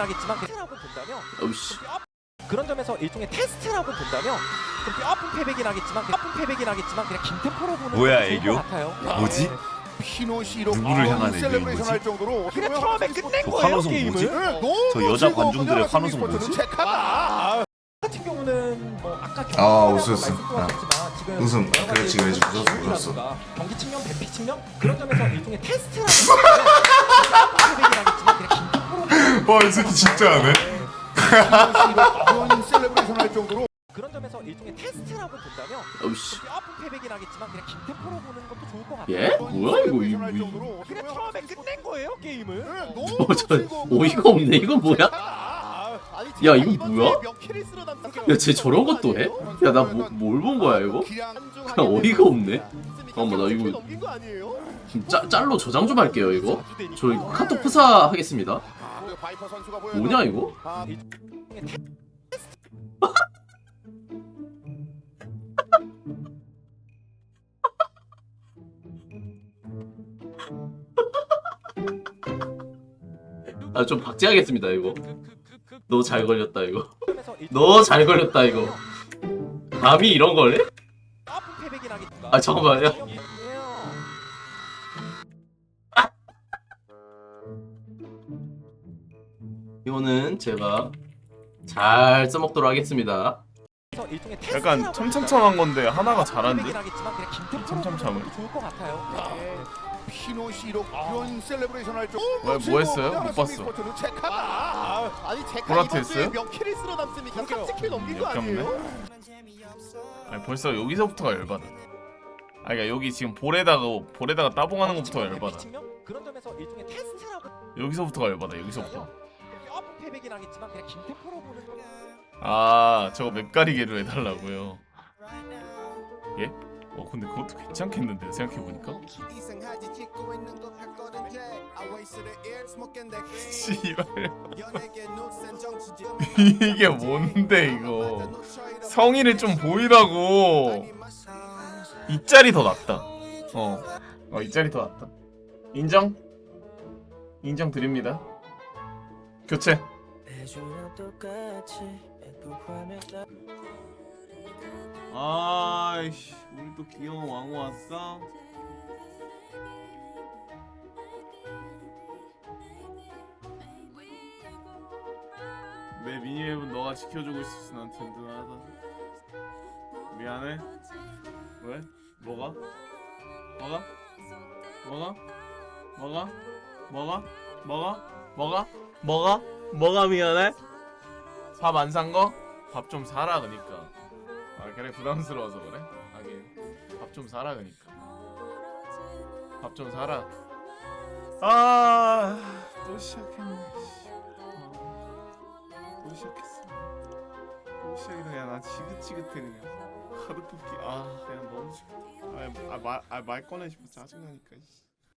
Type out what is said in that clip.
패배긴 하겠지만 테스트라고 본다면 그런 점에서 일종의 테스트라고 본다면 좀 뼈아픈 패배긴 하겠지만 뼈아픈 패배긴 하겠지만 그냥 김템포로 보는 뭐야, 게 좋을 애교? 것 같아요. 뭐지? 네. 피노시로 누구를 향한 셀레브레이션 애교인 할 거지? 정도로 그냥 처음에 한국 끝낸 저 거예요 환호성 게임을. 뭐지? 네, 너무 저 여자 관중들의 환호성 스포츠는 뭐지? 체크하다. 같은 경우는 뭐 아까 아, 경기 웃었어. 지금 웃음. 여러 가지 그렇지, 그렇지. 웃었어, 웃었어. 경기 측면, 대피 측면 그런 점에서 일종의 테스트라고 패배긴 하겠지만 그냥 김템포로 보는 와, 이 새끼 진짜 하네. 그런 셀레브레이션 할 정도로 그런 점에서 일종의 테스트라고 본다면 어우씨 좀 뼈아픈 패배긴 하겠지만 그냥 김템포로 보는 것도 좋을 것 같아요. 예? 뭐야 이거 정도로 어떻게 그냥 보면 처음에 끝낸 거예요 게임을. 네, 뭐, 저 어이가 없네 이거 뭐야? 야 이거 뭐야? 야 쟤 저런 것도 해? 야 나 뭘 본 거야 이거? 야 어이가 없네 잠깐만 나 이거 좀 짜, 짤로 저장 좀 할게요 이거 저 이거 카톡 프사 하겠습니다 바이퍼 선수가 보여. 뭐냐 이거? 아, 아좀 박제하겠습니다 이거 너 잘 걸렸다 이거 너 잘 걸렸다 이거 감히 이런 걸 해? 뼈아픈 패배긴 하겠지만. 아 잠깐만 야 이거는 제가 잘 써먹도록 하겠습니다 약간 첨첨첨한 건데 하나가 것 같아요. 네. 피노시로 그런 셀레브레이션 할 정도로 뭐, 뭐 했어요? 못 봤어. 아니 제가 보라트 했어요? 몇 킬을 쓸어 남습니까? 그러게요. 30킬 넘긴 거. 아니에요? 아니 벌써 여기서부터가 열받아 아 그니까 여기 지금 볼에다가 볼에다가 따봉하는 것부터가 열받아 측면? 그런 점에서 일종의 테스트라고 여기서부터가 열받아 여기서부터 패배긴 하겠지만 그냥 김템포로 보는 거. 아 저거 맵 가리개로 해달라고요. 예? 어 근데 그것도 괜찮겠는데 생각해보니까? 이게 뭔데 이거? 성의를 좀 보이라고. 이 짤이 더 낫다. 어, 어, 이 짤이 더 낫다. 인정? 인정 드립니다. 교체 아이씨 우리 또 귀여운 왕호 왔어? 내 미니맵은 너가 지켜주고 있어서 난 든든하다 미안해 왜? 뭐가? 뭐가? 뭐가? 뭐가? 뭐가? 뭐가? 뭐가? 뭐가? 뭐가 미안해? 밥 안 산 거? 밥 좀 사라 그니까 아 그래 부담스러워서 그래? 하긴 밥 좀 사라 그니까 밥 좀 사라 아또 시작했네 씨. 아, 또 시작했어 또 시작이다 그냥 나 지긋지긋해 그냥 카드 뽑기 아 그냥 너무 싫다 아말 아, 말- 아, 말 꺼내시면 짜증나니까 씨.